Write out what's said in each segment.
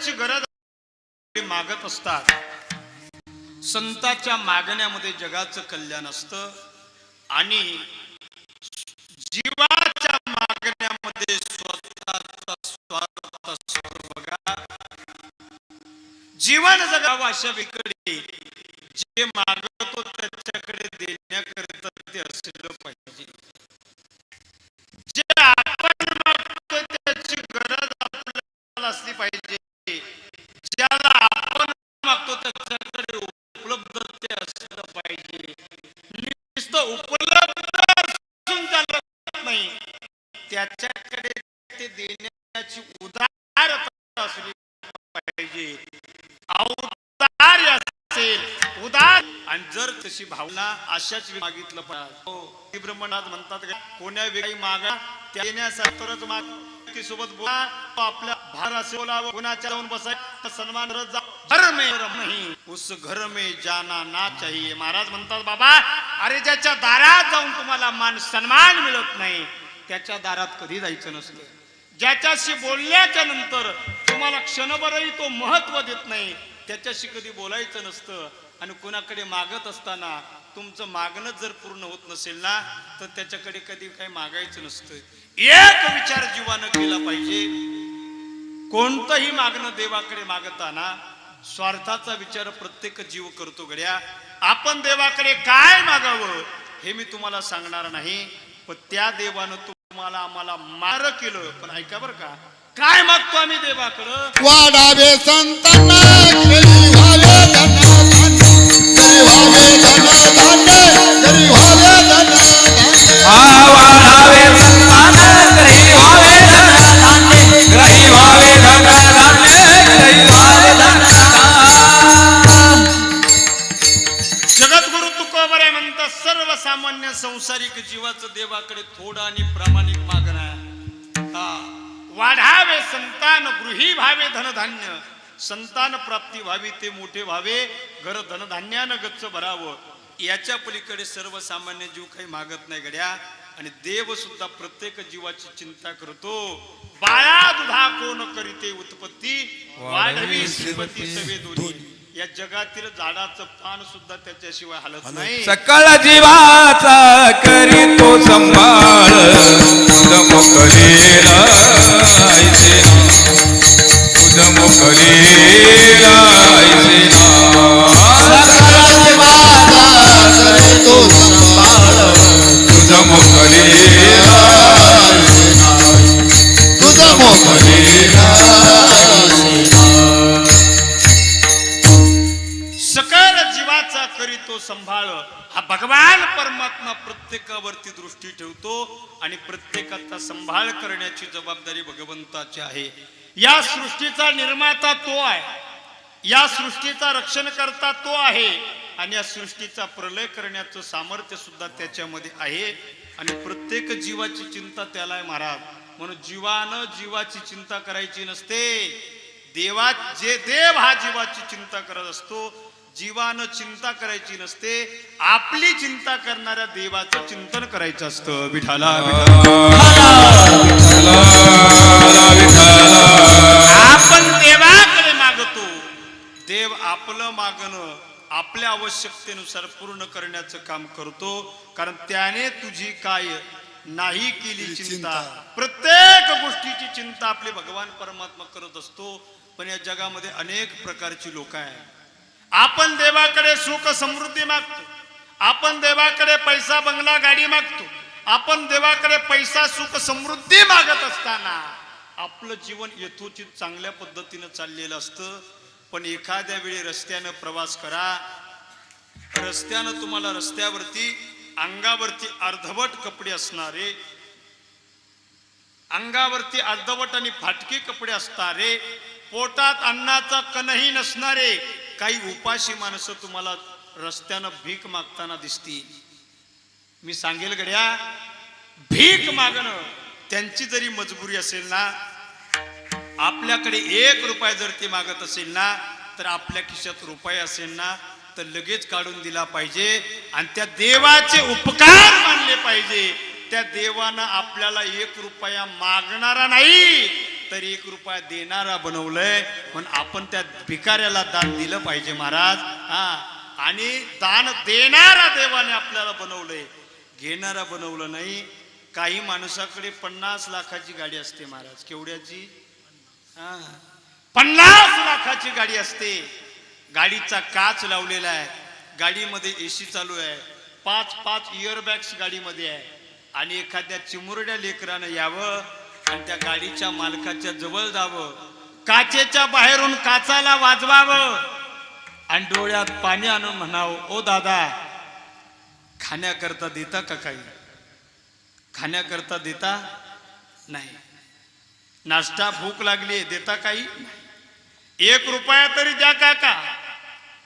त्याची गरज मागत असतात. संताच्या मागण्यामध्ये जगाचं कल्याण असतं आणि जीवाच्या मागण्यामध्ये स्वतःचा स्वार्थ बघा. जीवन जगावं अशा विकडे जे मागतो त्याच्याकडे देण्याकरिता ते असलेलं पाहिजे जे आपण मागतो त्याची गरज आपल्याला असली पाहिजे ज्याला आपण मागतो त्याच्याकडे उपलब्ध ते असलं पाहिजे. नुसतं उपलब्ध असून चालत नाही. त्याच्याकडे ते देण्याची उदारता असली पाहिजे. अवतार असेल उदार. आणि जर तशी भावना अशाच मागितलं पाहिजे ब्रह्मनाथ म्हणतात का कोण्या वेळी मागा त्या माग. सोबत बोला आपल्या भार असे बोलावं कोणाच्या जाऊन बसायचं सन्मान करत घर में नहीं उस घर में जाना ना चाहिए। महाराज म्हणतात बाबा अरे ज्याच्या दारात जाऊन तुम्हाला मान सन्मान मिळत नाही त्याच्या दारात कधी जायचं नसलं ज्याच्याशी बोलल्याच्या नंतर तुम्हाला क्षणभरही तो महत्त्व देत नाही त्याच्याशी कधी बोलायचं नसतं. आणि कोणाकडे मागत असताना तुमचं मागणं जर पूर्ण होत नसेल ना तर त्याच्याकडे कधी काही मागायचं नसतं. एक विचार जीवानं केला पाहिजे. कोणतंही मागणं देवाकडे मागताना स्वार्थाचा विचार प्रत्येक जीव करतो गड्या. आपण देवाकडे काय मागावं हे मी तुम्हाला सांगणार नाही. पण त्या देवानं तुम्हाला आम्हाला मार केलं. पण ऐका बरं का काय मागतो आम्ही देवाकडं? वाढावे संतांना म्हणतात सर्वसामान्य संसारिक जीवाचं देवाकडे थोडं आणि प्रामाणिक मागणं आहे. वाढावे संतान गृही व्हावे धनधान्य. संतान प्राप्ती व्हावी ते मोठे व्हावे. घर धनधान्यानं गच्च भरावं. याच्या पलीकडे सर्वसामान्य जीव काही मागत नाही गड्या. आणि देव सुद्धा प्रत्येक जीवाची चिंता करतो. बाळा दुधा कोण करीते उत्पत्ती? वाढवी श्रीमती सवे दोन्ही. या जगातील झाडाचं पान सुद्धा त्याच्याशिवाय हलत नाही. सकळ जीवाचा दृष्टी ठेवतो आणि प्रत्येकाचा संभाळ करण्याची जबाबदारी भगवंताची आहे. या सृष्टीचा निर्माता तो आहे. या सृष्टीचा रक्षण करता तो आहे. आणि या सृष्टीचा प्रलय करण्याचं सामर्थ्य सुद्धा त्याच्यामध्ये आहे. आणि प्रत्येक जीवाची चिंता त्याला आहे महाराज. म्हणून जीवानं जीवाची चिंता करायची नसते. देवा जे देव हा जीवाची चिंता करत असतो जीवानं चिंता करायची नसते आपली चिंता करणाऱ्या देवाचं चिंतन करायचं असतं. विठाला आपण देवाकडे मागतो. देव आपलं मागणं आपल्या आवश्यकतेनुसार पूर्ण करण्याचं काम करतो. कारण त्याने तुझी काय नाही केली चिंता. प्रत्येक गोष्टीची चिंता आपले भगवान परमात्मा करत असतो. पण या जगामध्ये अनेक प्रकारची लोक आहेत. आपण देवाकडे सुख समृद्धी मागतो. आपण देवाकडे पैसा बंगला गाडी मागतो. आपण देवाकडे पैसा सुख समृद्धी मागत असताना आपलं जीवन यथोचित चांगल्या पद्धतीनं चाललेलं असतं. पण एखाद्या वेळी रस्त्यानं प्रवास करा. रस्त्यानं तुम्हाला रस्त्यावरती अंगावरती अर्धवट कपडे असणारे अंगावरती अर्धवट आणि फाटके कपडे असणारे पोटात अन्नाचा कणही नसणारे काही उपाशी माणसं तुम्हाला रस्त्यानं भीक मागताना दिसतील. मी सांगेल गड्या भीक मागणं त्यांची जरी मजबुरी असेल ना आपल्याकडे एक रुपया जर ती मागत असेल ना तर आपल्या खिशात रुपये असेल ना तर लगेच काढून दिला पाहिजे आणि त्या देवाचे उपकार मानले पाहिजे. त्या देवानं आपल्याला एक रुपया मागणारा नाही. तरी एक रुपया देणारा बनवलंय पण आपण त्या भिकाऱ्याला दान दिलं पाहिजे महाराज. हा. आणि दान देणारा देवाने आपल्याला बनवलंय. घेणारा बनवलं नाही. काही माणसाकडे पन्नास लाखाची गाडी असते महाराज. केवढ्याची? पन्नास लाखाची गाडी असते. गाडीचा काच लावलेला आहे. गाडीमध्ये एसी चालू आहे. पाच पाच इयरबॅग्स गाडीमध्ये आहे. आणि एखाद्या चिमुरड्या लेकरानं यावं आणि त्या गाडीच्या मालकाच्या जवळ जावं काचेच्या बाहेरून काचाला वाजवावं आणि डोळ्यात पाणी आणून म्हणावं ओ दादा खाण्याकरता देता का काही? खाण्याकरता देता नाही. नाश्ता भूक लागली देता काही? एक रुपया तरी द्या काका.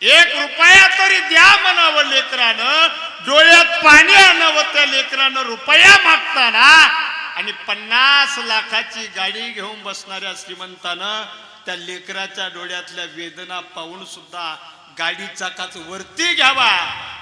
एक रुपया तरी द्या म्हणावं लेकरानं. डोळ्यात पाणी आणावं त्या लेकरानं रुपया मागताना आणि पन्नास लाखाची गाडी घेऊन बसणाऱ्या श्रीमंतानं त्या लेकराच्या डोळ्यातल्या वेदना पाहून सुद्धा गाडी चाकाच वरती घ्यावा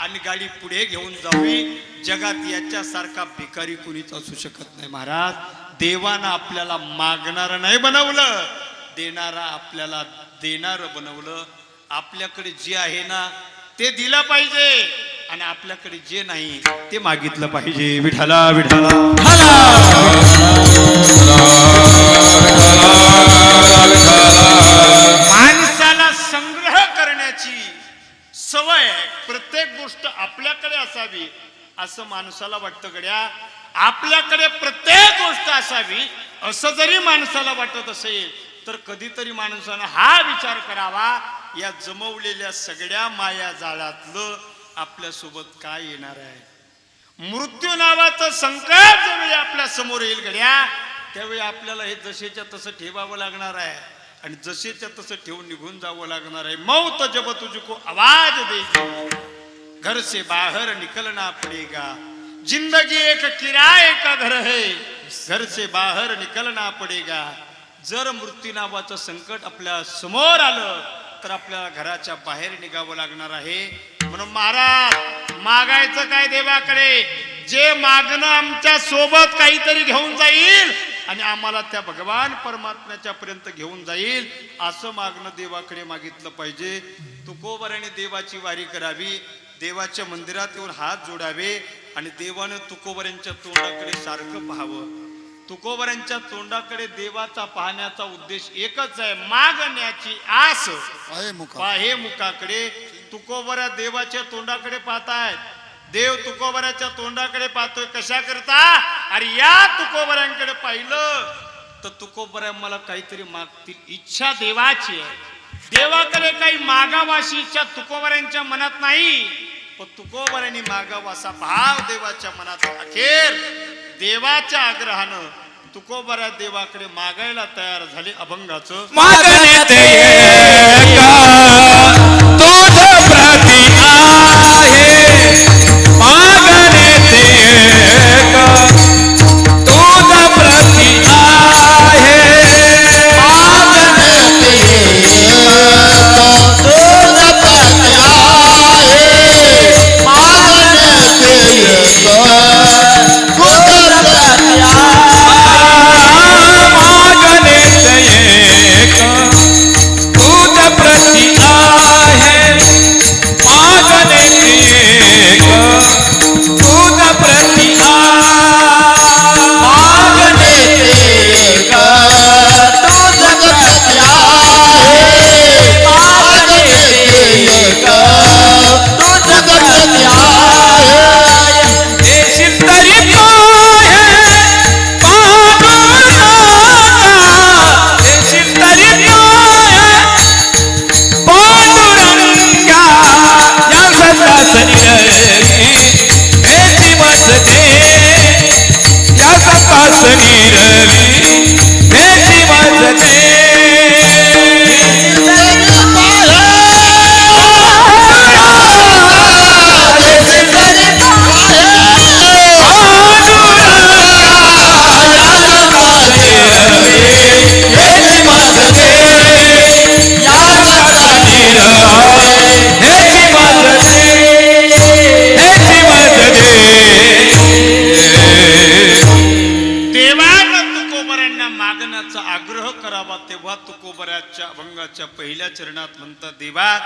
आणि गाडी पुढे घेऊन जावी. जगात याच्यासारखा भिकारी कुणीच असू शकत नाही महाराज. देवानं आपल्याला मागणारं नाही बनवलं देणारा आपल्याला देणारं बनवलं. आपल्याकडे जे आहे ना ते दिलं पाहिजे. आणि आपल्याकडे जे नाही ते मागितलं पाहिजे. विठाला विठाला माणसाला संग्रह करण्याची सवय. प्रत्येक गोष्ट आपल्याकडे असावी असं माणसाला वाटतं गड्या. आपल्याकडे प्रत्येक गोष्ट असावी असं जरी माणसाला वाटत असेल तर कधीतरी माणसानं हा विचार करावा. या जमवलेल्या सगळ्या माया जाळातलं आपल्यासोबत काय येणार आहे? मृत्यू नावाचं संकट ज्यावेळी आपल्यासमोर येईल गड्या त्यावेळी आपल्याला हे जसेच्या तसं ठेवावं लागणार आहे. आणि जसेच्या तसं ठेवून निघून जावं लागणार आहे. मौत जब तुझको आवाज देगी घर से बाहर निकलना पड़ेगा. जिंदगी एक किराय का घर है. घर से बाहर निकलना पड़ेगा. जर मृत्यू नावाचं संकट आपल्यासमोर आलं तर आपल्याला घराच्या बाहेर निघावं लागणार आहे. म्हणून महाराज मागायचं काय देवाकडे? जे मागणं आमच्यासोबत काहीतरी घेऊन जाईल आणि आम्हाला त्या भगवान परमात्म्याच्या पर्यंत घेऊन जाईल असं मागणं देवाकडे मागितलं पाहिजे. तुकोबराने देवाची वारी करावी देवाच्या मंदिरात येऊन हात जोडावे आणि देवानं तुकोबऱ्यांच्या तोंडाकडे सारखं पाहावं. तुकोबऱ्यांच्या तोंडाकडे देवाचा पाहण्याचा उद्देश एकच आहे मागण्याची आस. पाहे मुखाकडे. तुकोबऱ्या देवाच्या तोंडाकडे पाहतायत. देव तुकोबऱ्याच्या तोंडाकडे पाहतोय कशा करता? अरे या तुकोबऱ्यांकडे पाहिलं. तर तुकोबऱ्या मला काहीतरी मागतील. इच्छा देवाची आहे. देवाकडे काही मागावाशी इच्छा तुकोबऱ्यांच्या मनात नाही. पण तुकोबऱ्यांनी मागावासा भाव देवाच्या मनात अखेर देवाच्या आग्रहानं तुकोबऱ्या देवाकडे मागायला तयार झाले अभंगाचं. अभंगाच्या पहिल्या चरणात म्हणतात देवा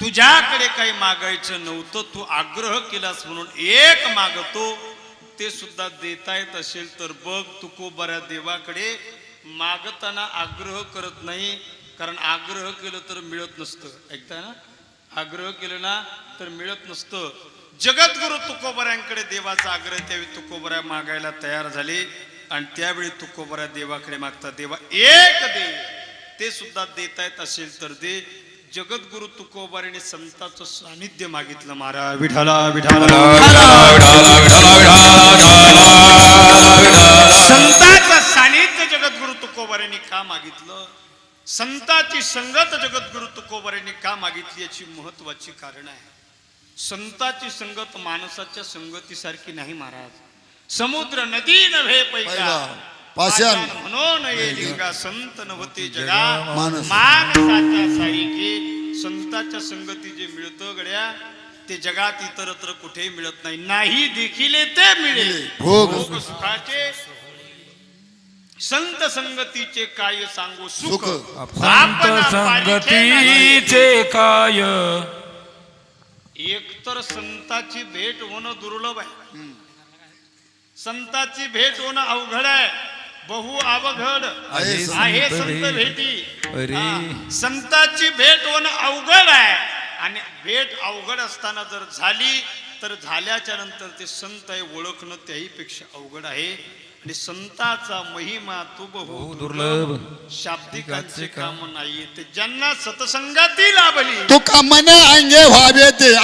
तुझ्याकडे काही मागायचं नव्हतं तू आग्रह केलास म्हणून एक मागतो. ते सुद्धा देता येत असेल तर बघ तुकोबऱ्या देवाकडे मागताना आग्रह करत नाही. कारण आग्रह केलं तर मिळत नसतं. ऐकताय ना? आग्रह केलं ना तर मिळत नसतं. जगद्गुरु तुकोबऱ्यांकडे देवाचा आग्रह त्यावेळी तुकोबऱ्या मागायला तयार झाले. आणि त्यावेळी तुकोबऱ्या देवाकडे मागता देवा एक देव. ते सुद्धा देत आहेत असेल तर दे. जगद्गुरु तुकोबारीने संताचं सानिध्य मागितलं मारा विठाला विठाला संतांचं सानिध्य जगद्गुरु तुकोबारीने का मागितलं? संताची संगत जगद्गुरु तुकोबारीने का मागितली याची महत्वाची कारण आहे संताची संगत माणसाच्या संगतीसारखी नाही महाराज. समुद्र नदी नव्हे पैसा पाषाण. म्हणून ये लिंगा संत नव्हते जगा. माणसाच्या संताच्या संगती जे मिळतं गड्या ते जगात इतरत्र कुठेही मिळत नाही. नाही देखील ते मिळेल. भोग. भोग सुखाचे. संत संगतीचे काय सांगू? सुख. संत संगतीचे काय? एकतर संताची भेट होणं दुर्लभ आहे. संताची भेट होणं अवघड आहे. बहु अवघड. आहे संत भेट. हा. संताची भेट होणं अवघड आहे. आणि भेट अवघड असताना जर झाली तर झाल्याच्यानंतर ते संत आहे ओळखणं त्याहीपेक्षा अवघड आहे. आणि संताचा महिमा तो बहु दुर्लभ. शाब्दिकांचे काम नाही ते ज्यांना सतसंगाती लाभली. तुका मने अंगे व्हावे ते